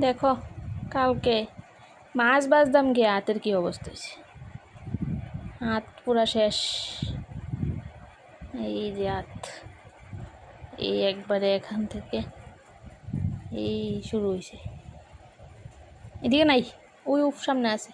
দেখো, কালকে মাছ বাজদাম গিয়ে হাতের কি অবস্থা হয়েছে? হাত পুরা শেষ। এই যে হাত। এই একবারে এখান থেকে এই শুরু হয়েছে। এদিকে নাই, ওই উপ সামনে আছে।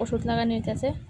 ওষুধ লাগানো হইতেছে।